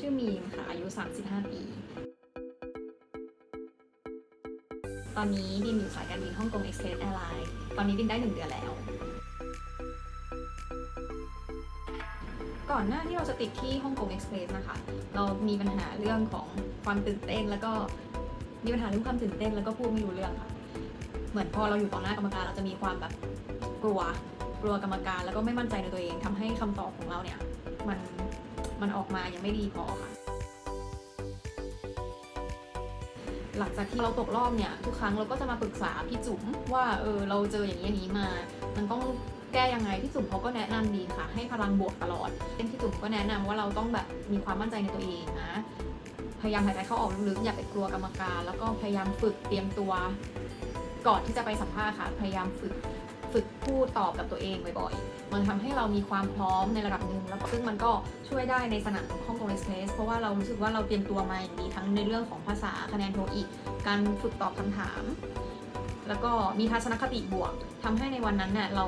ชื่อมีนค่ะ อายุ 35 ปี ตอนนี้บินอยู่สายการบินฮ่องกงเอ็กซ์เพรสแอร์ไลน์ตอนนี้บินได้ 1 เดือนแล้ว ก่อนหน้าที่เราจะติดที่ฮ่องกงเอ็กซ์เพรสนะคะ เรามีปัญหาเรื่องของความตื่นเต้น แล้วก็มีปัญหาเรื่องความตื่นเต้นแล้วก็พูดไม่รู้เรื่องค่ะ เหมือนพอเราอยู่ต่อหน้ากรรมการเราจะมีความแบบกลัวกลัวกรรมการแล้วก็ไม่มั่นใจในตัวเองทำให้คำตอบของเราเนี่ย มัน มันออกมายังไม่ดีพอค่ะ หลังจากที่เราตกรอบเนี่ยทุกครั้งเราก็จะมาปรึกษาพี่จุ๋มว่าเออเราเจออย่างนี้อย่างนี้มา มันต้องแก้ยังไงพี่จุ๋มเขาก็แนะนำดีค่ะ ให้พลังบวกตลอดเป็นพี่จุ๋มก็แนะนำว่าเราต้องแบบมีความมั่นใจในตัวเองนะพยายามหายใจเข้าออกลึกๆอย่าไปกลัวกรรมการ แล้วก็พยายามฝึกเตรียมตัวก่อนที่จะไปสัมภาษณ์ค่ะ พยายามฝึก ฝึกพูดตอบกับตัวเองบ่อยๆ มันทำให้เรามีความพร้อมในระดับหนึ่งแล้วซึ่งมันก็ช่วยได้ในสนามห้องกงเอ็กซ์เพสเพราะว่าเรารู้สึกว่าเราเตรียมตัวมาอย่างดีทั้งในเรื่องของภาษาคะแนนโทอีก การฝึกตอบคำถาม แล้วก็มีทัศนคติบวกทำให้ในวันนั้นเนี่ยเรา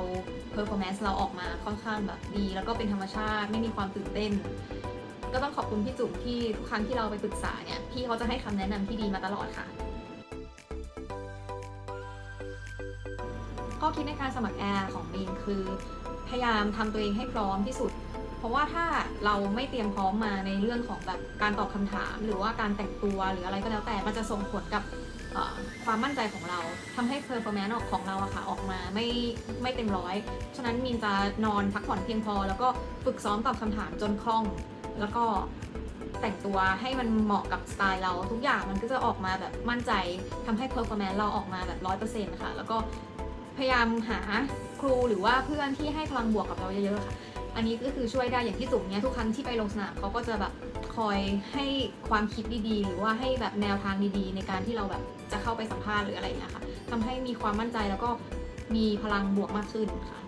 เพอร์ฟอร์แมนซ์เราออกมาค่อนข้างแบบดี แล้วก็เป็นธรรมชาติไม่มีความตื่นเต้นก็ต้องขอบคุณพี่จุ๋มที่ทุกครั้งที่เราไปปรึกษาเนี่ยพี่เขาจะให้คำแนะนำที่ดีมาตลอดค่ะ ข้อคิดในการสมัครแอร์ของบีนคือพยายามทำตัวเองให้พร้อมที่สุด เพราะว่าถ้าเราไม่เตรียมพร้อมมาในเรื่องของแบบการตอบคำถาม หรือว่าการแต่งตัวหรืออะไรก็แล้วแต่มันจะส่งผลกับความมั่นใจของเราทำให้เพอร์ฟอร์แมนซ์ของเราอะค่ะออกมาไม่ไม่เต็มร้อย ฉะนั้นมีนจะนอนพักผ่อนเพียงพอ แล้วก็ฝึกซ้อมตอบคำถามจนคล่อง แล้วก็แต่งตัวให้มันเหมาะกับสไตล์เราทุกอย่างมันก็จะออกมาแบบมั่นใจทำให้เพอร์ฟอร์แมนซ์เราออกมาแบบร้อยเปอร์เซ็นต์ค่ะแล้วก็ พยายามหาครูหรือว่าเพื่อนที่ให้พลังบวกกับเราเยอะๆค่ะ อันนี้ก็คือช่วยได้อย่างที่จุ๋มเนี่ยทุกครั้งที่ไปลงสนามเขาก็จะแบบคอยให้ความคิดดีๆ หรือว่าให้แบบแนวทางดีๆ ในการที่เราแบบจะเข้าไปสัมภาษณ์หรืออะไรอย่างเงี้ยค่ะทำให้มีความมั่นใจแล้วก็มีพลังบวกมากขึ้นค่ะ